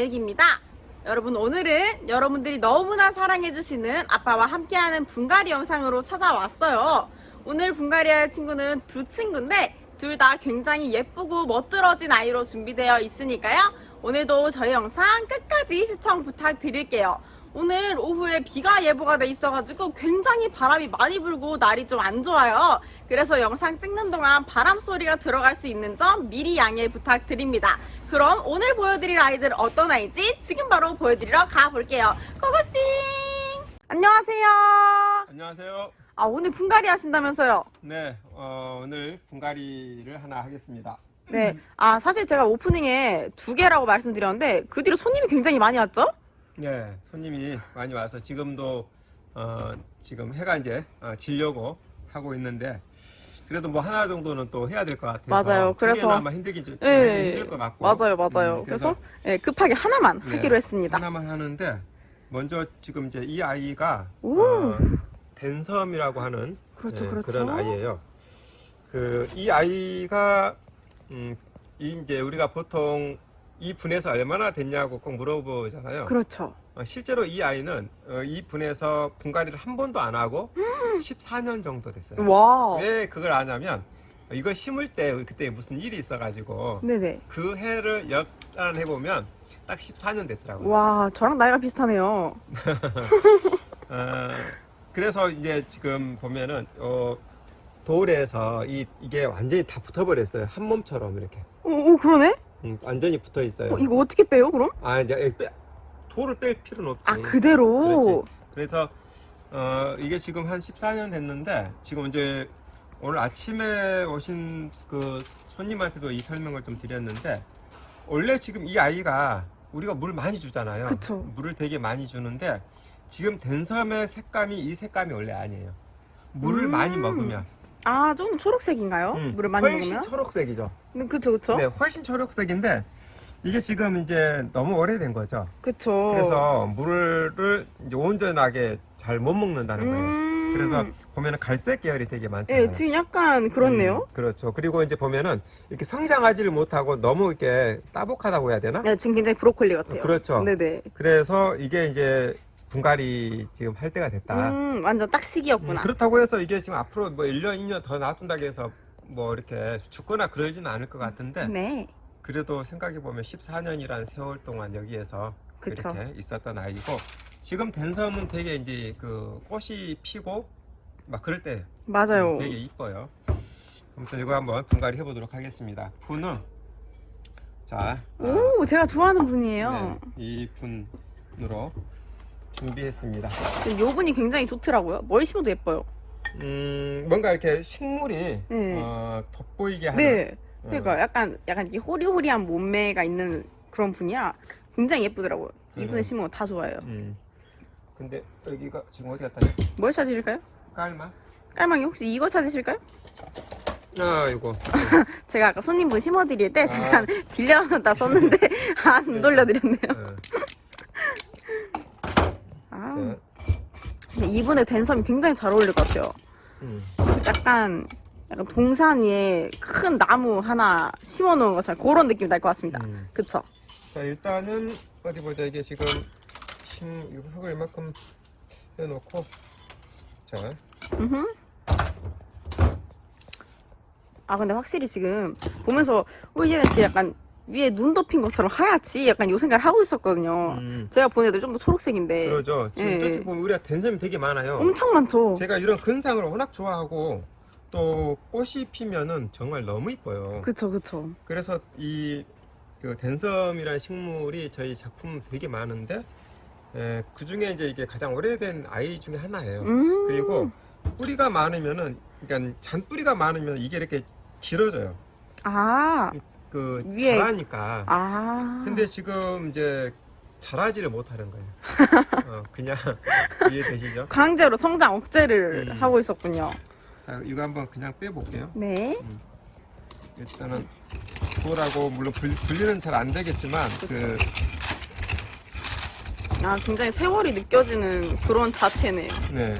다육입니다. 여러분 오늘은 여러분들이 너무나 사랑해주시는 아빠와 함께하는 분갈이 영상으로 찾아왔어요. 오늘 분갈이 할 친구는 두 친구인데 둘 다 굉장히 예쁘고 멋들어진 아이로 준비되어 있으니까요. 오늘도 저희 영상 끝까지 시청 부탁드릴게요. 오늘 오후에 비가 예보가 돼 있어가지고 굉장히 바람이 많이 불고 날이 좀 안 좋아요. 그래서 영상 찍는 동안 바람 소리가 들어갈 수 있는 점 미리 양해 부탁드립니다. 그럼 오늘 보여드릴 아이들 어떤 아이지 지금 바로 보여드리러 가볼게요. 고고싱! 안녕하세요. 안녕하세요. 아 오늘 분갈이 하신다면서요? 네, 어, 오늘 분갈이를 하나 하겠습니다. 네. 아 사실 제가 오프닝에 두 개라고 말씀드렸는데 그 뒤로 손님이 굉장히 많이 왔죠? 네, 손님이 많이 와서 지금도 어, 지금 해가 이제 어, 지려고 하고 있는데 그래도 뭐 하나 정도는 또 해야 될 것 같아서 맞아요. 두 그래서- 아마 힘들긴 좀 네. 힘들 것 같고 맞아요, 맞아요. 음, 그래서, 네, 급하게 하나만 네, 하기로 했습니다. 하나만 하는데 먼저 지금 이제 이 아이가 오. 어, 댄섬이라고 하는 그렇죠, 예, 그렇죠. 그런 아이예요. 그 이 아이가 음, 이 이제 우리가 보통 이 분에서 얼마나 됐냐고 꼭 물어보잖아요. 그렇죠. 어, 실제로 이 아이는 어, 이 분에서 분갈이를 한 번도 안 하고 14년 정도 됐어요. 음. 와. 왜 그걸 아냐면 어, 이거 심을 때 그때 무슨 일이 있어가지고 네네. 그 해를 역산해 보면 딱 14년 됐더라고요. 와, 저랑 나이가 비슷하네요. 어, 그래서 이제 지금 보면은 어, 돌에서 이 이게 완전히 다 붙어버렸어요. 한 몸처럼 이렇게 오, 오 그러네? 음, 완전히 붙어 있어요. 어, 이거 어떻게 빼요, 그럼? 아 이제 빼- 돌을 뺄 필요는 없지. 아, 그대로? 그렇지. 그래서 어, 이게 지금 한 14년 됐는데 지금 이제 오늘 아침에 오신 그 손님한테도 이 설명을 좀 드렸는데 원래 지금 이 아이가 우리가 물 많이 주잖아요. 그쵸. 물을 되게 많이 주는데 지금 댄섬의 색감이 이 색감이 원래 아니에요. 물을 음. 많이 먹으면 아, 좀 초록색인가요? 음, 물을 많이 훨씬 먹으면? 초록색이죠. 네, 그쵸, 그쵸? 네, 훨씬 초록색인데 이게 지금 이제 너무 오래된 거죠. 그쵸. 그래서 물을 이제 온전하게 잘 못 먹는다는 거예요. 음. 그래서 보면은 갈색 계열이 되게 많잖아요. 예, 지금 약간 그렇네요. 음, 그렇죠. 그리고 이제 보면은 이렇게 성장하지를 못하고 너무 이렇게 따복하다고 해야 되나? 네, 지금 굉장히 브로콜리 같아요. 그렇죠. 네네. 그래서 이게 이제 분갈이 지금 할 때가 됐다. 음, 완전 딱 음, 시기였구나. 그렇다고 해서 이게 지금 앞으로 뭐 1년, 2년 더 놔둔다고 해서 뭐 이렇게 죽거나 그러지는 않을 것 같은데 네. 그래도 생각해보면 14년이라는 세월 동안 여기에서 그쵸. 이렇게 있었던 아이고 지금 댄섬은 되게 이제 그 꽃이 피고 막 그럴 때 맞아요. 되게 이뻐요. 아무튼 이거 한번 분갈이 해보도록 하겠습니다. 분은 자, 아, 오, 제가 좋아하는 분이에요. 네, 이 분으로 준비했습니다. 요 분이 굉장히 좋더라고요. 뭘 심어도 예뻐요. 음, 뭔가 이렇게 식물이 네. 어, 돋보이게 하는. 네. 어, 그러니까 약간 약간 이 호리호리한 몸매가 있는 그런 분이라 굉장히 예쁘더라고요. 이 분의 음. 심은 거다 좋아해요. 음. 근데 여기가 지금 어디 갔다냐? 뭘 찾으실까요? 깔마? 깔망이 혹시 이거 찾으실까요? 아, 이거. 제가 아까 손님분 심어드릴 때 아. 잠깐 빌려다 썼는데 안 네. 돌려드렸네요. 어, 아, 자, 근데 이분의 댄섬이 굉장히 잘 어울릴 것 같아요. 음. 약간 약간 동산 위에 큰 나무 하나 심어놓은 것처럼 그런 느낌 날것 같습니다. 음. 그쵸? 자, 일단은 어디 보자. 이게 지금 심 이거 흙을 이만큼 해놓고 자, 음흠. 아 근데 확실히 지금 보면서 어 얘는 진짜 약간 위에 눈 덮인 것처럼 하얗지 약간 요 생각을 하고 있었거든요. 음. 제가 보내도 좀더 초록색인데 그러죠. 지금 예. 저쪽 보면 우리가 댄섬이 되게 많아요. 엄청 많죠. 제가 이런 근상을 워낙 좋아하고 또 꽃이 피면은 정말 너무 이뻐요. 그쵸 그쵸. 그래서 이 그 댄섬이라는 식물이 저희 작품 되게 많은데 그 중에 이제 이게 가장 오래된 아이 중에 하나예요. 음. 그리고 뿌리가 많으면은 그러니까 잔뿌리가 많으면 이게 이렇게 길어져요. 아, 그 위에- 자라니까. 아. 근데 지금 이제 자라지를 못하는 거예요. 어, 그냥 이해되시죠? 강제로 성장 억제를 음. 하고 있었군요. 자 이거 한번 그냥 빼볼게요. 네. 일단은 돌하고 물론 분, 분리는 잘 안 되겠지만 그 아 굉장히 세월이 느껴지는 그런 자태네요. 네.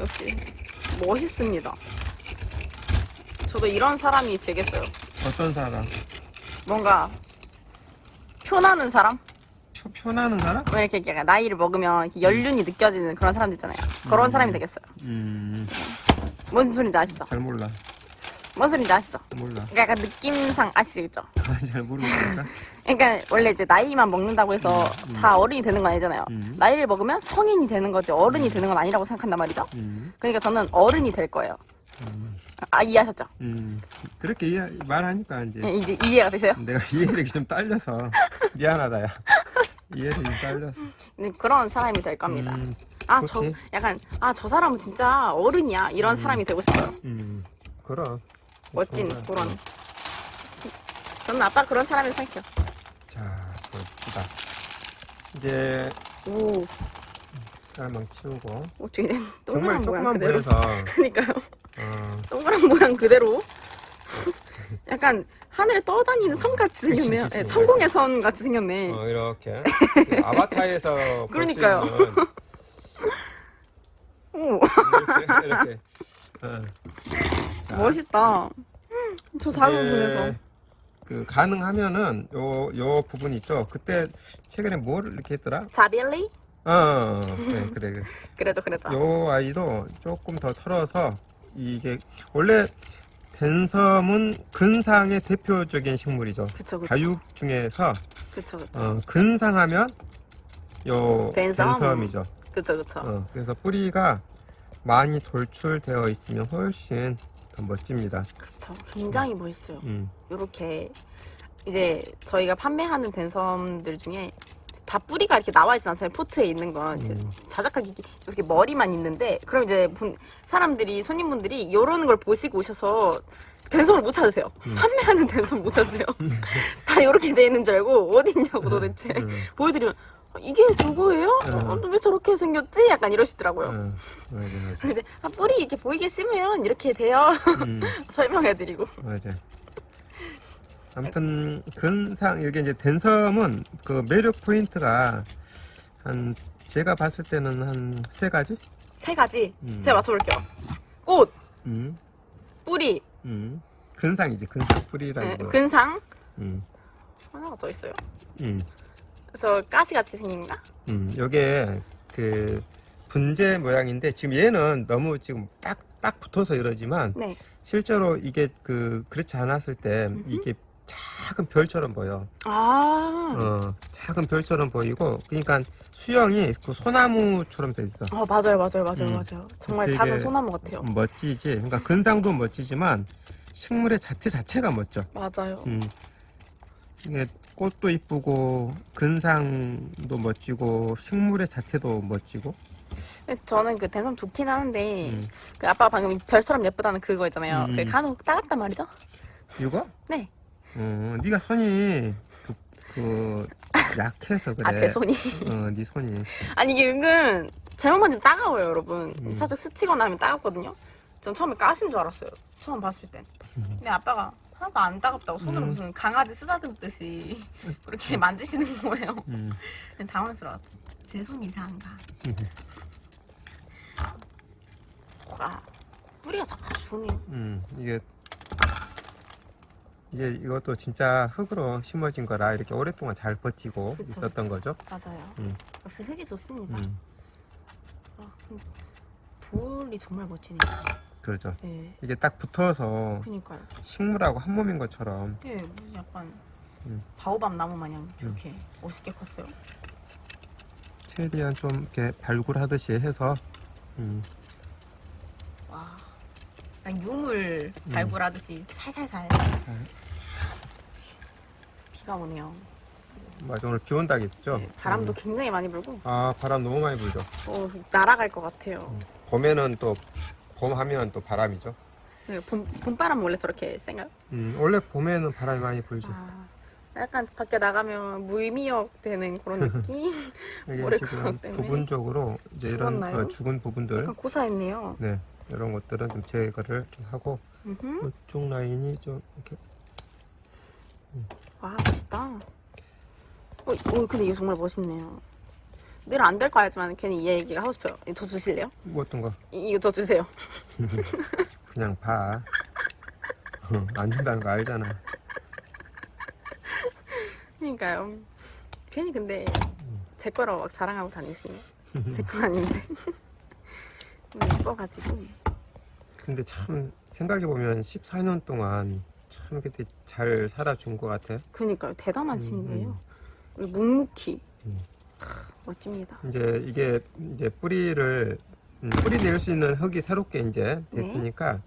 역시 멋있습니다. 저도 이런 사람이 되겠어요. 어떤 사람? 뭔가 표나는 사람? 표, 표나는 사람? 왜 이렇게 약간 나이를 먹으면 이렇게 연륜이 느껴지는 그런 사람들 있잖아요. 그런 음. 사람이 되겠어요. 음, 뭔 소리인지 아시죠? 잘 몰라. 뭔 소리인지 아시죠? 몰라. 그러니까 약간 느낌상 아시겠죠? 잘 모르겠다. 그러니까 원래 이제 나이만 먹는다고 해서 음, 음. 다 어른이 되는 건 아니잖아요. 음. 나이를 먹으면 성인이 되는 거지 어른이 되는 건 아니라고 생각한단 말이죠. 음, 그러니까 저는 어른이 될 거예요. 음, 아 이해하셨죠? 음. 그렇게 이해, 말하니까 이제 예, 이제 이해가 되세요? 내가 이해력이 좀 딸려서 미안하다, 야. 이해력이 좀 딸려서. 네, 그런 사람이 될 겁니다. 음, 아저 좋지. 약간 아 저 사람은 진짜 어른이야 이런 음. 사람이 되고 싶어요. 음, 그럼. 멋진 거야. 그런. 저는 아빠 그런 사람을 생각해요. 자, 봅시다. 이제 오 깔망 치우고. 어떻게 된 정말 조그만. 불에서 그러니까요. 어, 동그란 모양 그대로. 약간 하늘에 떠다니는 선 같이 그치, 생겼네요. 그치. 예, 천공의 선 같이 생겼네. 어, 이렇게 그 아바타에서 볼수 그러니까요. 있는 오 이렇게 이렇게 어. 자, 멋있다. 저 작은 이제 분에서. 그 가능하면은 요 요 부분 있죠. 그때 최근에 뭘 이렇게 했더라? 자빌리? 어, 그래 그래 그래. 그래도 그래도. 요 아이도 조금 더 털어서 이게 원래 댄섬은 근상의 대표적인 식물이죠. 그쵸 그쵸 다육 중에서 그쵸 그쵸 어, 근상하면 요 댄섬. 댄섬이죠. 그쵸 그쵸. 어, 그래서 뿌리가 많이 돌출되어 있으면 훨씬 더 멋집니다. 그쵸. 굉장히 멋있어요. 음, 요렇게 이제 저희가 판매하는 댄섬들 중에 다 뿌리가 이렇게 나와 있지 않잖아요. 포트에 있는 건 음, 자작하게 이렇게 머리만 있는데 그럼 이제 분- 사람들이 손님분들이 이러는 걸 보시고 오셔서 댄섬을 못 찾으세요. 음. 판매하는 댄섬 못 찾으세요. 다 이렇게 돼 있는 줄 알고 어딨냐고 도대체 음, 보여드리면 어, 이게 그거예요? 음. 어, 왜 저렇게 생겼지? 약간 이러시더라고요. 음, 맞아, 맞아. 이제 아, 뿌리 이렇게 보이게 심으면 이렇게 돼요. 음, 설명해드리고. 맞아. 아무튼 근상 여기 이제 댄섬은 그 매력 포인트가 한 제가 봤을 때는 한 세 가지. 세 가지 음. 제가 맞춰볼게요. 꽃, 음, 뿌리, 음. 근상이지 근상 네, 뿌리라고. 근상 음, 하나가 더 있어요. 음, 저 가시 같이 생긴가? 음. 요게 그 분재 모양인데 지금 얘는 너무 지금 딱 딱 붙어서 이러지만 네. 실제로 이게 그 그렇지 않았을 때 음흠. 이게 작은 별처럼 보여. 아, 어, 작은 별처럼 보이고, 그러니까 수영이 그 소나무처럼 돼 있어. 어, 맞아요, 맞아요, 맞아요, 음. 맞아요. 정말 되게 작은 소나무 같아요. 멋지지. 그러니까 근상도 멋지지만 식물의 자체 자체가 멋져. 맞아요. 음. 이게 꽃도 이쁘고 근상도 멋지고 식물의 자체도 멋지고. 저는 그 대선 좋긴 하는데 음. 그 아빠 방금 별처럼 예쁘다는 그거 있잖아요. 음. 그 간혹 따갑단 말이죠? 이거? 네. 어, 네가 손이 그, 그 약해서 그래. 아, 제 손이. 어, 네 손이. 아니 이게 은근 잘못 만지면 따가워요, 여러분. 음. 살짝 스치거나 하면 따갑거든요. 전 처음에 가신 줄 알았어요. 처음 봤을 땐. 음. 근데 아빠가 하나도 안 따갑다고 손으로 음. 무슨 강아지 쓰다듬듯이 그렇게 만지시는 거예요. 음. 그냥 당황스러웠죠. 제 손이 이상한가. 와, 뿌리가 아주 좋네요. 음, 이게 이게 이것도 진짜 흙으로 심어진 거라 이렇게 오랫동안 잘 버티고 그쵸. 있었던 거죠. 맞아요. 음. 역시 흙이 좋습니다. 음, 아, 근데 돌이 정말 멋지네요. 그렇죠. 네. 이게 딱 붙어서 그니까요. 식물하고 한 몸인 것처럼 예, 무슨 약간 음. 바오밤 나무 마냥 이렇게 멋있게 컸어요. 최대한 좀 이렇게 발굴하듯이 해서 음, 와, 약간 유물 음. 발굴하듯이 살살살. 비가 오네요. 맞아 오늘 비 온다 했죠. 네, 바람도 음. 굉장히 많이 불고 아 바람 너무 많이 불죠. 어, 날아갈 것 같아요. 음. 봄에는 또 봄하면 또 바람이죠. 네, 봄, 봄바람 원래 저렇게 센가요? 음, 원래 봄에는 바람이 많이 불지. 아, 약간 밖에 나가면 무의미역 되는 그런 느낌? 이게 올해 지금 그것 때문에 부분적으로 이제 이런 죽었나요? 어, 죽은 부분들 약간 고사했네요. 네, 이런 것들은 좀 제거를 좀 하고 음흠. 이쪽 라인이 좀 이렇게 와, 멋있다. 어, 어, 근데 이거 정말 멋있네요. 늘 안 될 거 알지만 괜히 이 얘기가 하고 싶어요. 이거 저 주실래요? 뭐 어떤 거 이, 이거 저 주세요. 그냥 봐. 어, 안 준다는 거 알잖아. 그러니까요. 괜히 근데 제 거라고 막 자랑하고 다니시네. 제건 아닌데. 예뻐가지고. 근데 참 생각해 보면 14년 동안 참 그때 잘 살아준 것 같아. 그니까요. 대단한 음, 친구예요. 음. 그리고 묵묵히. 음. 크, 멋집니다. 이제 이게 이제 뿌리를 음, 뿌리 낼 수 있는 흙이 새롭게 이제 됐으니까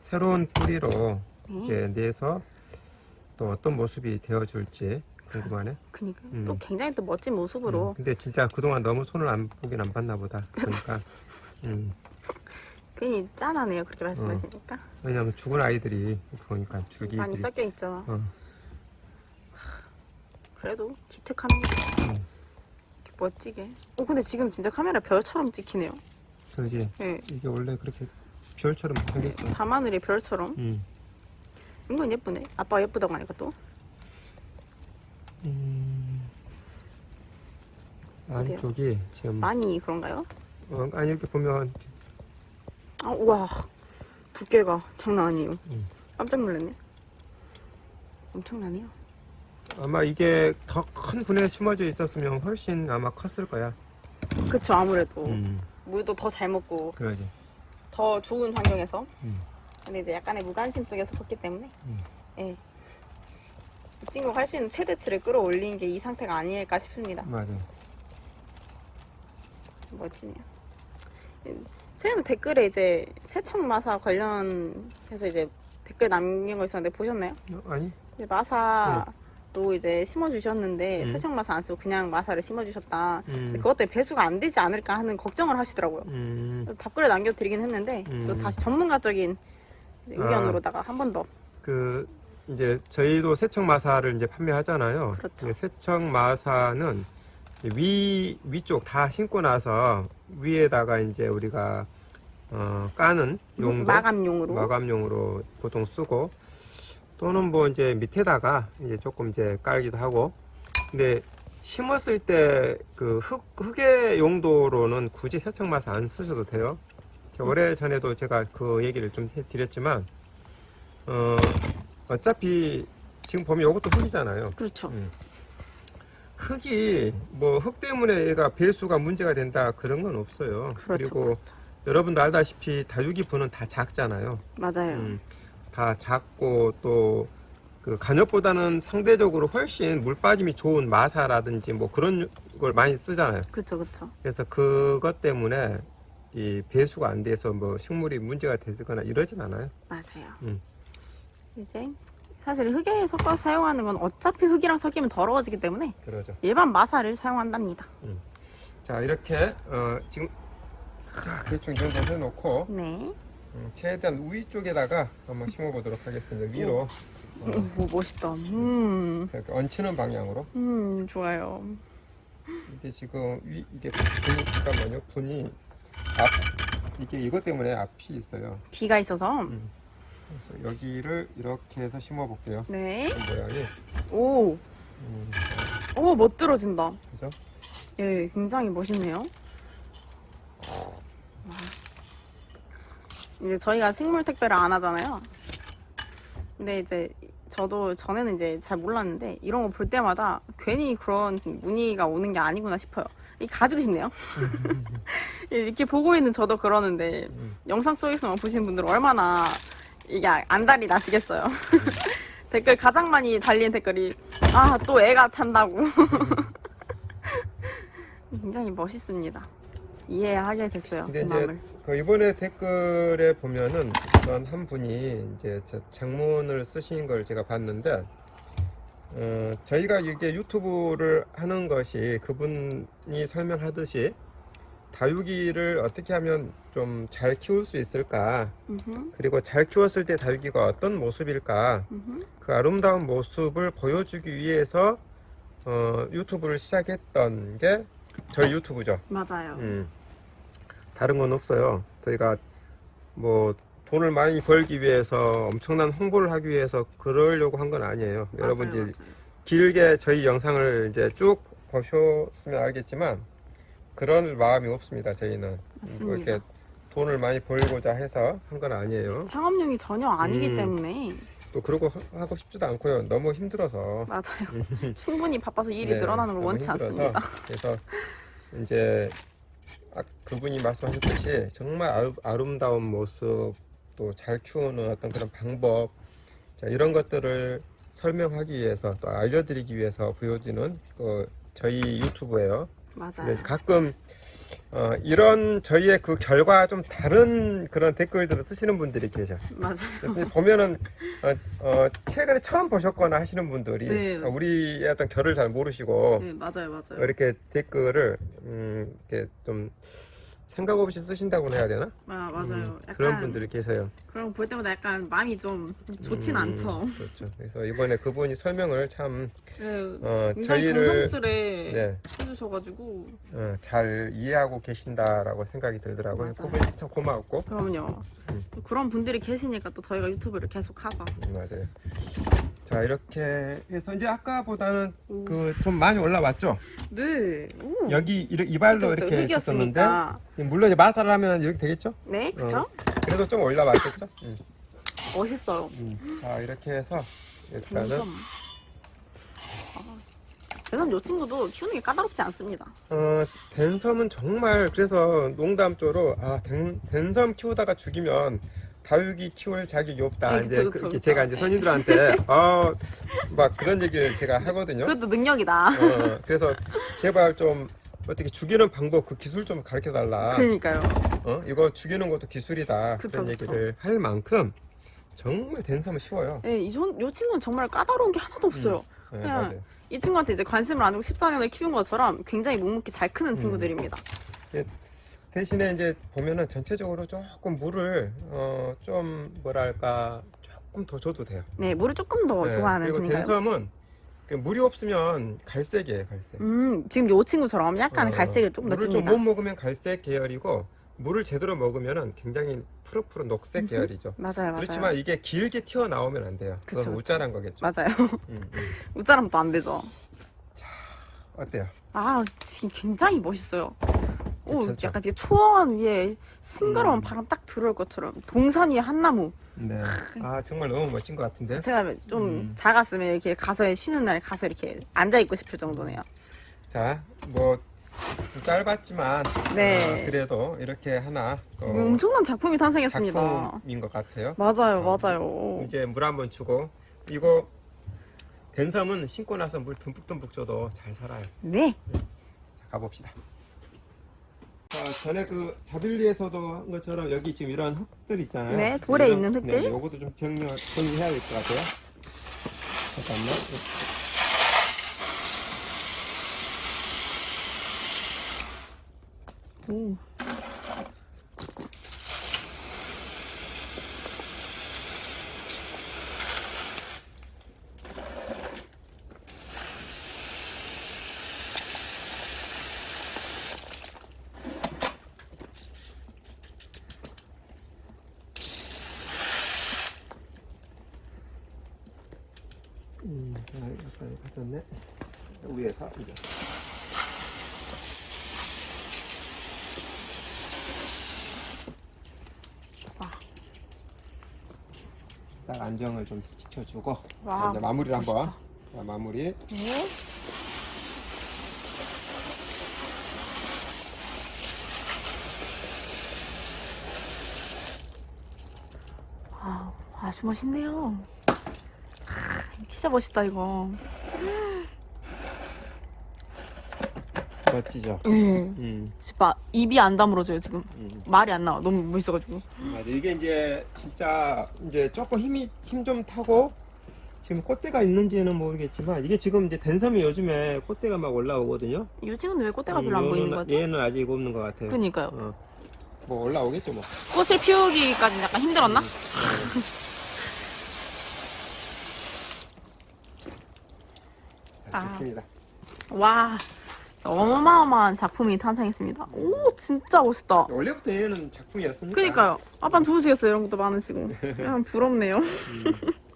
새로운 뿌리로 네. 이제 내서 또 어떤 모습이 되어줄지 궁금하네. 그니까 음. 또 굉장히 또 멋진 모습으로 음, 근데 진짜 그동안 너무 손을 안 보긴 안 봤나 보다. 그러니까 음, 괜히 짠하네요. 그렇게 말씀하시니까 왜냐면 죽은 아이들이 그러니까 많이 줄기들이 섞여 있죠. 어, 그래도 기특합니다. 음. 이렇게 멋지게. 어 근데 지금 진짜 카메라 별처럼 찍히네요. 그지 예. 이게 원래 그렇게 별처럼 생겼어. 밤하늘의 별처럼. 음. 이건 예쁘네. 아빠가 예쁘다고 하니까 또. 음. 안쪽이 지금 많이 그런가요? 어, 아니 이렇게 보면 아 우와 두께가 장난 아니에요. 음. 깜짝 놀랐네. 엄청나네요. 아마 이게 더 큰 분에 심어져 있었으면 훨씬 아마 컸을 거야. 그쵸 아무래도 음, 물도 더 잘 먹고 그러지. 더 좋은 환경에서. 음. 근데 이제 약간의 무관심 속에서 컸기 때문에. 음. 예. 이 친구가 할 수 있는 최대치를 끌어올린 게 이 상태가 아닐까 싶습니다. 맞아. 멋지네요. 최근에 댓글에 이제 세척 마사 관련해서 이제 댓글 남긴 거 있었는데 보셨나요? 어, 아니? 이제 마사도 이제 심어주셨는데 음. 세척 마사 안 쓰고 그냥 마사를 심어주셨다. 음, 그것 때문에 배수가 안 되지 않을까 하는 걱정을 하시더라고요. 음, 답글을 남겨드리긴 했는데 음. 또 다시 전문가적인 아. 의견으로다가 한번 더. 그 이제 저희도 세척 마사를 이제 판매하잖아요. 그렇죠. 세척 마사는 위 위쪽 다 심고 나서 위에다가 이제 우리가 어, 까는 용도 마감용으로. 마감용으로 보통 쓰고 또는 뭐 이제 밑에다가 이제 조금 이제 깔기도 하고 근데 심었을 때 그 흙 흙의 용도로는 굳이 세척 마사 안 쓰셔도 돼요. 오래 전에도 제가 그 얘기를 좀 해드렸지만 어 어차피 지금 보면 이것도 흙이잖아요. 그렇죠. 음. 흙이 뭐 흙 때문에 얘가 배수가 문제가 된다 그런 건 없어요. 그렇죠. 리고 그렇죠. 여러분도 알다시피 다육이 분은 다 작잖아요. 맞아요. 음, 다 작고 또 그 간엽보다는 상대적으로 훨씬 물 빠짐이 좋은 마사라든지 뭐 그런 걸 많이 쓰잖아요. 그렇죠, 그렇죠. 그래서 그것 때문에 이 배수가 안 돼서 뭐 식물이 문제가 되거나 이러진 않아요. 맞아요. 음. 이제 사실 흙에 섞어서 사용하는 건 어차피 흙이랑 섞이면 더러워지기 때문에 그러죠. 일반 마사를 사용한답니다. 자 이렇게 어, 지금 자 대충 이 정도 해놓고 네. 음, 최대한 위 쪽에다가 한번 심어보도록 하겠습니다. 위로 어, 오, 멋있다. 음, 이렇게 얹히는 방향으로 음, 좋아요. 이게 지금 위 이게 분이 잠깐만요. 분이 앞 이게 이것 때문에 앞이 있어요. 비가 있어서. 음. 그래서 여기를 이렇게 해서 심어 볼게요. 네. 이 모양이 오, 음, 오, 멋들어진다. 그죠? 예, 굉장히 멋있네요. 와. 이제 저희가 식물 택배를 안 하잖아요. 근데 이제 저도 전에는 이제 잘 몰랐는데 이런 거 볼 때마다 괜히 그런 문의가 오는 게 아니구나 싶어요. 이 가지고 싶네요. 이렇게 보고 있는 저도 그러는데 음. 영상 속에서만 보시는 분들은 얼마나 이게 안달이 나시겠어요. 댓글 가장 많이 달린 댓글이 아 또 애가 탄다고. 굉장히 멋있습니다. 이해하게 됐어요. 근데 그 이제 마음을. 그 이번에 댓글에 보면은 어떤 한 분이 이제 저 장문을 쓰신 걸 제가 봤는데 어, 저희가 이게 유튜브를 하는 것이 그분이 설명하듯이 다육이를 어떻게 하면 좀 잘 키울 수 있을까 음흠, 그리고 잘 키웠을 때 다육이가 어떤 모습일까 음흠. 그 아름다운 모습을 보여주기 위해서 어, 유튜브를 시작했던 게 저희 유튜브죠. 맞아요. 음. 다른 건 없어요. 저희가 뭐 돈을 많이 벌기 위해서 엄청난 홍보를 하기 위해서 그러려고 한 건 아니에요. 맞아요, 맞아요. 길게 저희 영상을 이제 쭉 보셨으면 알겠지만 그런 마음이 없습니다. 저희는 맞습니다. 뭐 이렇게 돈을 많이 벌고자 해서 한 건 아니에요. 상업용이 전혀 아니기 음. 때문에 또 그러고 하- 하고 싶지도 않고요. 너무 힘들어서. 맞아요. 충분히 바빠서 일이 네, 늘어나는 걸 너무 원치 힘들어서. 않습니다. 그래서 이제 아, 그분이 말씀하셨듯이 정말 아름, 아름다운 모습 또 잘 키우는 어떤 그런 방법 자, 이런 것들을 설명하기 위해서 또 알려드리기 위해서 보여지는 그 저희 유튜브예요. 맞아요. 가끔 어, 이런 저희의 그 결과 좀 다른 그런 댓글들을 쓰시는 분들이 계셔. 맞아요. 보면은 어, 어, 최근에 처음 보셨거나 하시는 분들이 네. 어, 우리의 어떤 결을 잘 모르시고 네, 맞아요, 맞아요. 이렇게 댓글을 음, 이렇게 좀 생각 없이 쓰신다고 해야 되나? 아, 맞아요. 음, 약간 그런 분들이 계세요. 거볼 때마다 약간 마음이 좀 좋진 음, 않죠. 그렇죠. 그래서 이번에 그분이 설명을 참 네, 어, 굉장히 저희를 정성스레 네, 해주셔가지고 어, 잘 이해하고 계신다라고 생각이 들더라고요. 맞아요. 그분이 참 고마웠고 그럼요. 음. 그런 분들이 계시니까 또 저희가 유튜브를 계속 하죠. 음, 맞아요. 자 이렇게 해서 이제 아까보다는 오. 그좀 많이 올라왔죠. 네. 오. 여기 이렇게 이발로 이렇게 했었는데. 물론 이제 마사를 하면 이렇게 되겠죠. 네, 그쵸? 어. 그래도 좀 올라왔겠죠. 음. 멋있어요. 음. 자 이렇게 해서 일단은 랜섬. 아, 랜섬 요 친구도 키우는 게 까다롭지 않습니다. 어, 댄섬은 정말 그래서 농담조로 아 댄, 댄섬 키우다가 죽이면 다육이 키울 자격이 없다. 네, 이제 그쵸, 그쵸, 그렇게 그쵸. 제가 이제 네. 선인들한테 어 막 그런 얘기를 제가 하거든요. 그것도 능력이다. 어, 그래서 제발 좀 어떻게 죽이는 방법 그 기술 좀 가르쳐 달라. 그러니까요. 어, 이거 죽이는 것도 기술이다. 그쵸, 그런 그쵸. 얘기를 할 만큼 정말 댄섬은 쉬워요. 네, 이, 전- 요 친구는 정말 까다로운 게 하나도 없어요. 네, 그냥 맞아요. 이 친구한테 이제 관심을 안 주고 14년을 키운 것처럼 굉장히 묵묵히 잘 크는 음. 친구들입니다. 대신에 이제 보면은 전체적으로 조금 물을 어, 좀 뭐랄까 조금 더 줘도 돼요. 네, 물을 조금 더 네, 좋아하는 그리고 친구예요. 댄섬은 그 물이 없으면 갈색이에요, 갈색. 음, 지금 요 친구처럼 약간 어, 갈색을 조금 물을 좀 느낍니다. 못 먹으면 갈색 계열이고 물을 제대로 먹으면은 굉장히 푸릇푸릇 녹색. 계열이죠. 맞아요, 맞아요. 그렇지만 이게 길게 튀어나오면 안 돼요. 그건 그쵸, 그쵸. 우짜란 거겠죠. 맞아요. 음, 음. 우짜랑 또안 되죠. 어때요? 아, 지금 굉장히 멋있어요. 오, 괜찮죠? 약간 되게 초원 위에 싱그러운 음. 바람 딱 들어올 것처럼 동산 위에 한 나무. 네. 아 정말 너무 멋진 것 같은데. 제가 좀 음. 작았으면 이렇게 가서 쉬는 날 가서 이렇게 앉아 있고 싶을 정도네요. 자, 뭐 짧았지만 네. 어, 그래도 이렇게 하나 또 엄청난 작품이 탄생했습니다. 작품인 것 같아요. 맞아요, 어, 맞아요. 이제 물 한번 주고 이거 댄섬은 신고 나서 물 듬뿍듬뿍 줘도 잘 살아요. 네. 자, 가봅시다. 자, 전에 그 자빌리에서도 한 것처럼 여기 지금 이런 흙들 있잖아요. 네, 돌에 이런- 있는 흙들. 네, 요것도 좀 정리, 정리해야 될 것 같아요. 잠깐만. 오. 음, 자, 약간 갖췄네. 위에서 와. 딱 안정을 좀 시켜주고 와, 자, 이제 마무리를 한번. 자, 마무리 네. 아, 아주 멋있네요. 아, 진짜 멋있다 이거. 멋지죠. 음, 음, 진짜 입이 안 다물어져요 지금. 음. 말이 안 나와. 너무 멋있어가지고. 맞아. 이게 이제 진짜 이제 조금 힘이 힘 좀 타고 지금 꽃대가 있는지는 모르겠지만 이게 지금 이제 댄섬이 요즘에 꽃대가 막 올라오거든요. 이 친구는 왜 꽃대가 음, 별로 안 보이는 거지? 얘는 아직 없는 것 같아요. 그니까요. 어. 뭐 올라오겠죠 뭐. 꽃을 피우기까지 약간 힘들었나? 자, 아. 좋습니다. 와, 어마어마한 작품이 탄생했습니다. 오, 진짜 멋있다. 원래부터 얘는 작품이었으니까. 그니까요. 아빠는 좋으시겠어요. 이런 것도 많으시고. 그냥 부럽네요. 음,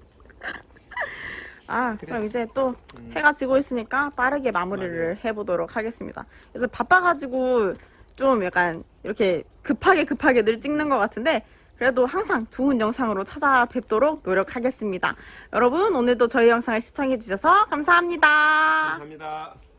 아, 그래. 그럼 이제 또 음. 해가 지고 있으니까 빠르게 마무리를 해보도록 하겠습니다. 그래서 바빠가지고 좀 약간 이렇게 급하게 급하게 늘 찍는 것 같은데 그래도 항상 좋은 영상으로 찾아뵙도록 노력하겠습니다. 여러분 오늘도 저희 영상을 시청해주셔서 감사합니다. 감사합니다.